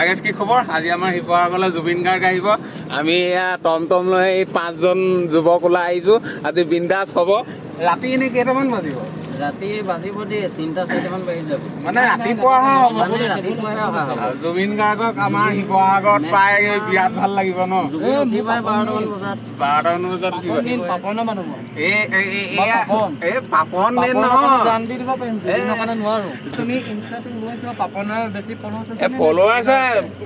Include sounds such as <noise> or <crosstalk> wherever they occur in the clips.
আগেশ কি খবৰ? আজি আমাৰ শিৱসাগৰলৈ জুবিন গাৰ্গ আহিব। আমি এয়া টমটম লৈ এই পাঁচজন যুৱক ওলাই আহিছোঁ। আজি বিন্দাছ হ'ব। ৰাতি এনেই কেইটামান বাজিব? ৰাতি বাজিব দেই তিনিটা চাৰিটামান বাজি যাব। মানে ৰাতিপুৱা হ'ব। মানে জুবিন গাৰ্গক আমাৰ শিৱসাগৰত পাই বিৰাট ভালো লাগিব ন? বাৰটামান বজাত। বাৰটামান বজাত পাপনৰ মানুহ এই পাপন। এই পাপন মেইন পাপনৰ নহয়? কাৰণে জান দি দিব পাৰিম। জুবিনৰ কাৰণে নোৱাৰো। তুমি ইনষ্টাটো ওলাইছা পাপনৰ বেছি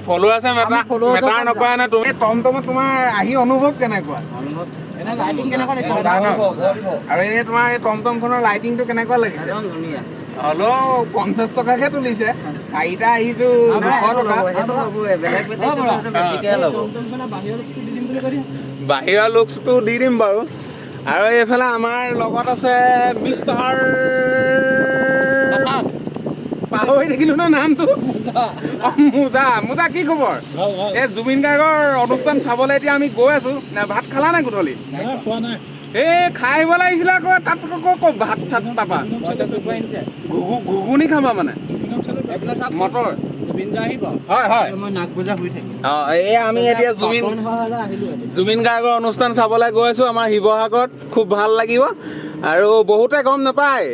ফলোৱাৰ্ছ মেটাৰ নকৰা নে তুমি টমটমত তোমাৰ আহি অনুভৱ কেনেকুৱা? অনুভৱ আৰু এনেই তোমাৰ এই টমটমখনৰ লাইটিংটো কেনেকুৱা লাগিছে? হ'লেও পঞ্চাছ টকাকে তুলিছে। চাৰিটা আহিছো বাহিৰৰ লুকছটো দি দিম বাৰু। আৰু এইফালে আমাৰ লগত আছে মিষ্টাৰ পাহৰি থাকিলো ন নামটো? মুদা মুদা কি খবৰ? এই জুবিন গাৰ্গৰ অনুষ্ঠান চাবলৈ এতিয়া আমি গৈ আছো। ভাত খালা নে গধূলি? এই খাই আহিব লাগিছিলে আকৌ তাত আকৌ ভাত চাত পাবা? ঘুগু ঘুগুনি খাবা মানে? মটৰ। জুবিন গাৰ্গৰ অনুষ্ঠান চাবলৈ গৈ আছো আমাৰ শিৱসাগৰত। খুব ভালো লাগিব। আৰু বহুতে গম নাপায়।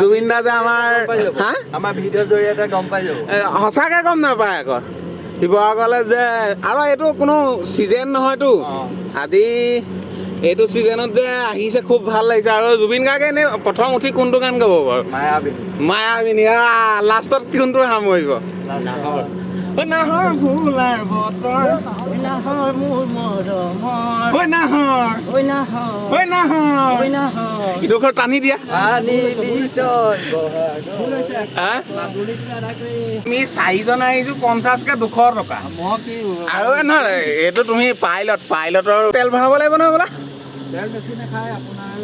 জুবিন দা যে আমাৰ হা? আমাৰ ভিডিঅ'ৰ জৰিয়তে গম পাই যাব। সঁচাকে গম নাপায় আকৌ। শিৱসাগৰলৈ যে আৰু এইটো কোনো চিজন নহয়তো। আজি এইটো চিজনত যে আহিছে খুব ভালো লাগিছে। আৰু জুবিন গাৰ্গে এনেই প্ৰথম উঠি কোনটো গান গাব বাৰু? মায়াবী মায়াবিনী লাষ্টত কোনটো সামৰিব? নাহৰ। ঐ নাহৰ বতৰ নাহৰ মোৰ মৰমৰ নাহৰ ঐ নাহৰ ঐ নাহৰ ইডোখৰ টানি দিয়া। হা? মাজুলীত আদায় কৰি আমি চাৰিজন আহিছো পঞ্চাছকে দুশ টকা। আৰু এই নহয় এইটো তুমি পাইলট পাইলটৰ তেল ভৰাব লাগিব নহয় বোলা। তেল বেছি নাখায় আপোনাৰ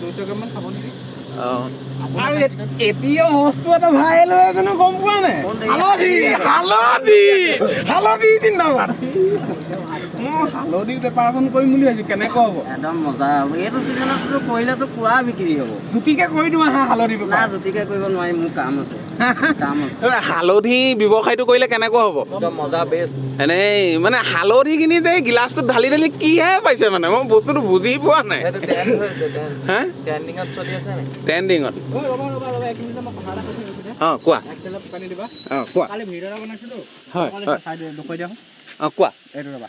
দুইশ গ্ৰামমান খাব নেকি? আৰু এতিয়া বস্তু এটা ভাইৰেল হৈ আছে ন গম পোৱা নাই হালধি হালধি হালধি জিন্দাবাদ। মই হালধি বেপাৰখন কৰিম বুলি ভাবিছো কেনেকুৱা হ'ব? একদম মজা হ'ব। এইটো ছিজনততো কৰিলেতো পুৰা বিক্ৰী হ'ব। জুতিকে কৰি দিওঁ আহা হালধি বেপাৰ জুতিকে কৰিব নোৱাৰিম মোৰ কাম আছে। কাম আছে। হালধি ব্যৱসায়টো কৰিলে কেনেকুৱা হ'ব? একদম মজা বেষ্ট এনেই মানে হালধি কিনি যে গিলাচটোত ঢালি ঢালি কিহে পাইছে মানে? মই বস্তুটো বুজি পোৱা নাই। হা? ট্ৰেণ্ডিঙত অঁ কোৱা অঁ কোৱা হয়, অকল হয়। অঁ কোৱা এইটো ৰ'বা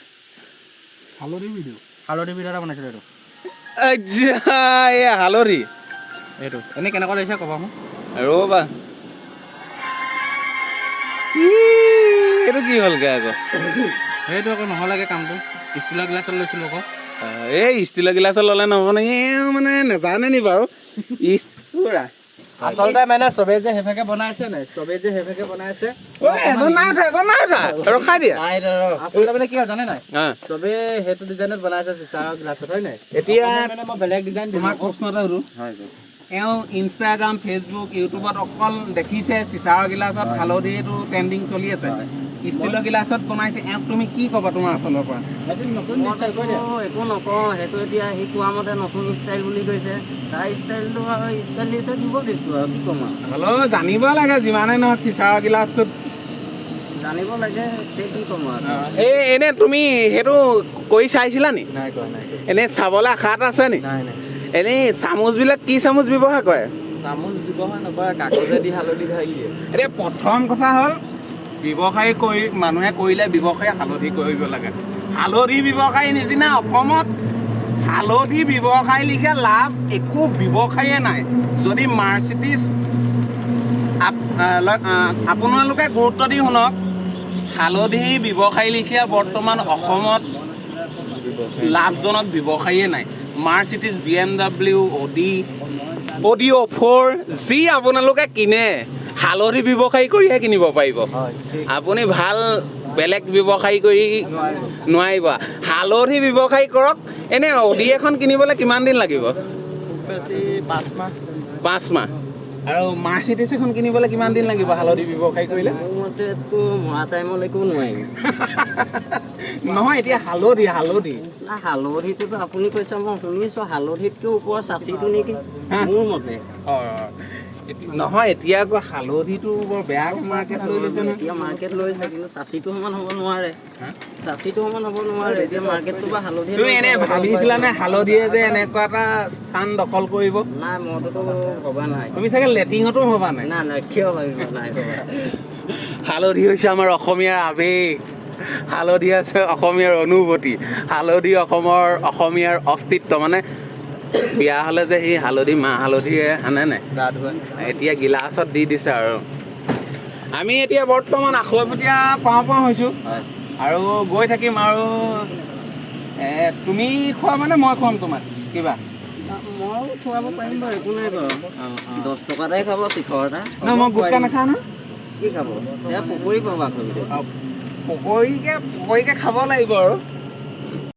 হালধি ভিডিঅ' হালধি ভিডিঅ' এটা বনাইছিলোঁ এইটো। হালধি এইটো। এনেই কেনেকুৱা লাগিছে ক'বা মোক? ৰ'বা এইটো কি হ'লগে আকৌ? সেইটো আকৌ নহ'লেগে কামটো। ষ্টিলৰ গ্লাছত লৈছিলোঁ আকৌ। এই ষ্টিলৰ গিলাচত ল'লে নহ'ব নে? মানে নেজানে নি বাৰু। ইষ্ট আচলতে মানে চবে যে সেইভাগে বনাইছে নাই চবে যে সেইভাগে বনাইছে। ঐ, এজন নাই উঠা এজন নাই উঠা। ৰখাই দিয়া। আচলতে মানে কি হয় জানে নাই? অঁ, চবে সেইটো ডিজাইনত বনাইছে চিচাৰ গ্লাছত হয় নাই? এতিয়া মানে মই বেলেগ ডিজাইন তোমাক প্ৰশ্ন এটা সুধো। হয় এওঁ ইনষ্টাগ্ৰাম ফেচবুক ইউটিউবত অকল দেখিছে চিচাৰৰ গিলাচত হালধি এইটো ট্ৰেণ্ডিং চলি আছে। ষ্টিলৰ গিলাচত বনাইছে এওঁক তুমি কি ক'বা তোমাৰ ফালৰ পৰা? সেইটো নতুন ষ্টাইল কৰি দিয়া। মইতো একো নকওঁ সেইটো এতিয়া সি কোৱা মতে নতুন ষ্টাইল বুলি কৈছে। তাৰ ষ্টাইলটো আৰু ষ্টাইল দিছে দিব দিছোঁ আৰু কি ক'ম আৰু। হ'লেও জানিব লাগে যিমানে নহওক চিচাৰৰ গিলাচটোত। জানিব লাগে এতিয়া কি ক'ম আৰু। এই এনে তুমি সেইটো কৰি চাইছিলা নি? নাই কোৱা নাই এনেই চাবলৈ আশাত আছে নি? নাই নাই। এনেই চামুচবিলাক কি চামুচ ব্যৱহাৰ কৰে? চামুচ ব্যৱহাৰ নকৰে কাগজেদি হালধি ঢালি দিয়ে। এতিয়া প্ৰথম কথা হ'ল ব্যৱসায় কৰি মানুহে কৰিলে ব্যৱসায় হালধি কৰিব লাগে। হালধি ব্যৱসায়ী নিচিনা অসমত হালধি ব্যৱসায় লিখা লাভ একো ব্যৱসায়ে নাই। যদি আহ, আপোনালোকে গুৰুত্ব দি শুনক হালধি ব্যৱসায়ী লিখীয়া বৰ্তমান অসমত লাভজনক ব্যৱসায়ে নাই। Mercedes B M W Audi Audi অ' ফ'ৰ যি আপোনালোকে কিনে হালধি ব্যৱসায়ী কৰিহে কিনিব পাৰিব। হয় আপুনি ভাল বেলেগ ব্যৱসায়ী কৰি নোৱাৰিব। হালধি ব্যৱসায়ী কৰক এনে অডি এখন কিনিবলৈ কিমান দিন লাগিব? পাঁচ মাহ। আৰু মাৰ্চিডিছ এখন কিনিবলৈ কিমান দিন লাগিব হালধি ব্যৱসায় কৰিলে? মোৰ মতেতো মৰা টাইমলৈকো নোৱাৰিম। <laughs> নহয় এতিয়া হালধি হালধি। হালধিটোতো আপুনি কৈছে মই শুনিছোঁ হালধিতকৈ ওপৰৰ চাচিটো নেকি? মোৰ মতে। হয় হয়। এতি- নহয় এতিয়া আকৌ হালধিটো বৰ বেয়া মাৰ্কেট লৈ লৈছে এতিয়া মাৰ্কেট লৈছে কিন্তু চাচিটো সমান হ'ব নোৱাৰে? চাচিটো সমান হ'ব নোৱাৰে এতিয়া মাৰ্কেটটো বা হালধি তুমি এনে ভাবিছিলানে হালধিয়ে যে এনেকুৱা এটা স্থান দখল কৰিব? নাই মইতো ভবা নাই। তুমি চাগে লেটিঙতো ভবা নাই? নাই নাই কিয় ভাবিব নাই হালধি হৈছে আমাৰ অসমীয়াৰ আৱেগ। হালধি আছে অসমীয়াৰ অনুভূতি। হালধি অসমৰ অসমীয়াৰ অস্তিত্ব মানে বিয়া হ'লে যে সি হালধি মাহ হালধিৰে নাই? গা ধুৱাই এতিয়া গিলাচত দি দিছে আৰু। আমি এতিয়া বৰ্তমান আখৈপতীয়া পাওঁ পাওঁ হৈছোঁ। আৰু গৈ থাকিম আৰু তুমি খোৱা মানে মই খুৱাম তোমাক কিবা? ময়ো খুৱাব পাৰিম বাৰু একো নাই বাৰু। দহ টকাতেই খাব শিখৰ এটা। নহয় মই গুটকা নাখাওঁ নহয় কি খাব? সেয়া পকৰি পাব আকৌ পকৰীকে পকৰীকে খাব লাগিব আৰু।